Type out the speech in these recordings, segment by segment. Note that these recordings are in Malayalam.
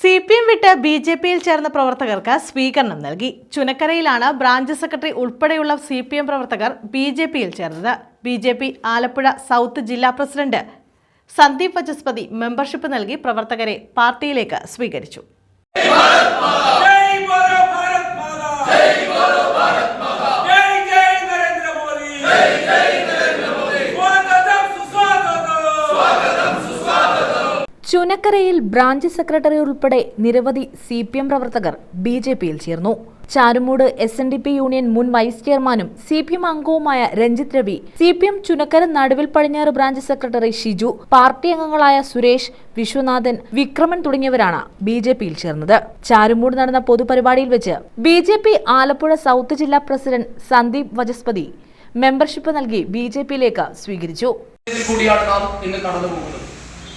സി പി എം വിട്ട് ബി ജെ പിയിൽ ചേർന്ന പ്രവർത്തകർക്ക് സ്വീകരണം നൽകി. ചുനക്കരയിലാണ് ബ്രാഞ്ച് സെക്രട്ടറി ഉൾപ്പെടെയുള്ള സി പി എം പ്രവർത്തകർ ബി ജെ പിയിൽ ചേർന്നത്. B J P Alappuzha south ജില്ലാ പ്രസിഡന്റ് സന്ദീപ് വചസ്പതി മെമ്പർഷിപ്പ് നൽകി പ്രവർത്തകരെ പാർട്ടിയിലേക്ക് സ്വീകരിച്ചു. ചുനക്കരയിൽ ബ്രാഞ്ച് സെക്രട്ടറി ഉൾപ്പെടെ നിരവധി സി പി എം പ്രവർത്തകർ ബി ജെ പിയിൽ ചേർന്നു. Charummood S N D P union മുൻ വൈസ് ചെയർമാനും സി പി എം അംഗവുമായ Ranjith Ravi C P M Chunakkara നടുവിൽ പടിഞ്ഞാറ് ബ്രാഞ്ച് സെക്രട്ടറി ഷിജു പാർട്ടി അംഗങ്ങളായ സുരേഷ് വിശ്വനാഥൻ വിക്രമൻ തുടങ്ങിയവരാണ് ബി ജെ പിയിൽ ചേർന്നത്. ചാരുമൂട് നടന്ന പൊതുപരിപാടിയിൽ വെച്ച് B J P Alappuzha south ജില്ലാ പ്രസിഡന്റ് സന്ദീപ് വജസ്പതി മെമ്പർഷിപ്പ് നൽകി ബി ജെ പിയിലേക്ക് സ്വീകരിച്ചു.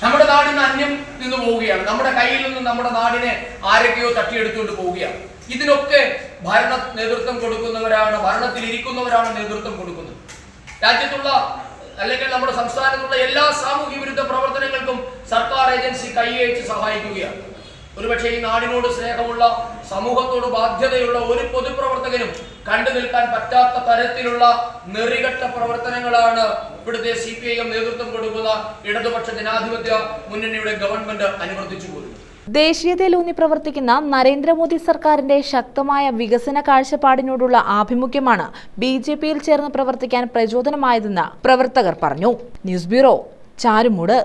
നമ്മുടെ നാടിന് അന്യം നിന്ന് പോവുകയാണ്. നമ്മുടെ കയ്യിൽ നിന്ന് നമ്മുടെ നാടിനെ ആരൊക്കെയോ തട്ടിയെടുത്തുകൊണ്ട് പോവുകയാണ്. ഇതിനൊക്കെ ഭരണ നേതൃത്വം കൊടുക്കുന്നവരാണ് ഭരണത്തിൽ ഇരിക്കുന്നവരാണ് നേതൃത്വം കൊടുക്കുന്നത്. രാജ്യത്തുള്ള അല്ലെങ്കിൽ നമ്മുടെ സംസ്ഥാനത്തുള്ള എല്ലാ സാമൂഹ്യ വിരുദ്ധ പ്രവർത്തനങ്ങൾക്കും സർക്കാർ ഏജൻസി കൈയച്ച് സഹായിക്കുകയാണ്. ഒരുപക്ഷെ ഈ നാടിനോട് സ്നേഹമുള്ള സമൂഹത്തോട് ബാധ്യതയുള്ള ഒരു പൊതുപ്രവർത്തകനും കണ്ടു നിൽക്കാൻ പറ്റാത്ത തരത്തിലുള്ള നെറികെട്ട പ്രവർത്തനങ്ങളാണ് ഇവിടുത്തെ സി പി ഐ എം നേതൃത്വം കൊടുക്കുന്ന ഇടതുപക്ഷ ജനാധിപത്യ മുന്നണിയുടെ ഗവൺമെന്റ് അനുവർത്തിച്ചു പോരുന്നു ദേശീയതയിലൂന്നി പ്രവർത്തിക്കുന്ന നരേന്ദ്രമോദി സർക്കാരിന്റെ ശക്തമായ വികസന കാഴ്ചപ്പാടിനോടുള്ള ആഭിമുഖ്യമാണ് ബി ജെ പിയിൽ ചേർന്ന് പ്രവർത്തിക്കാൻ പ്രചോദനമായതെന്ന് പ്രവർത്തകർ പറഞ്ഞു. News bureau Charummood.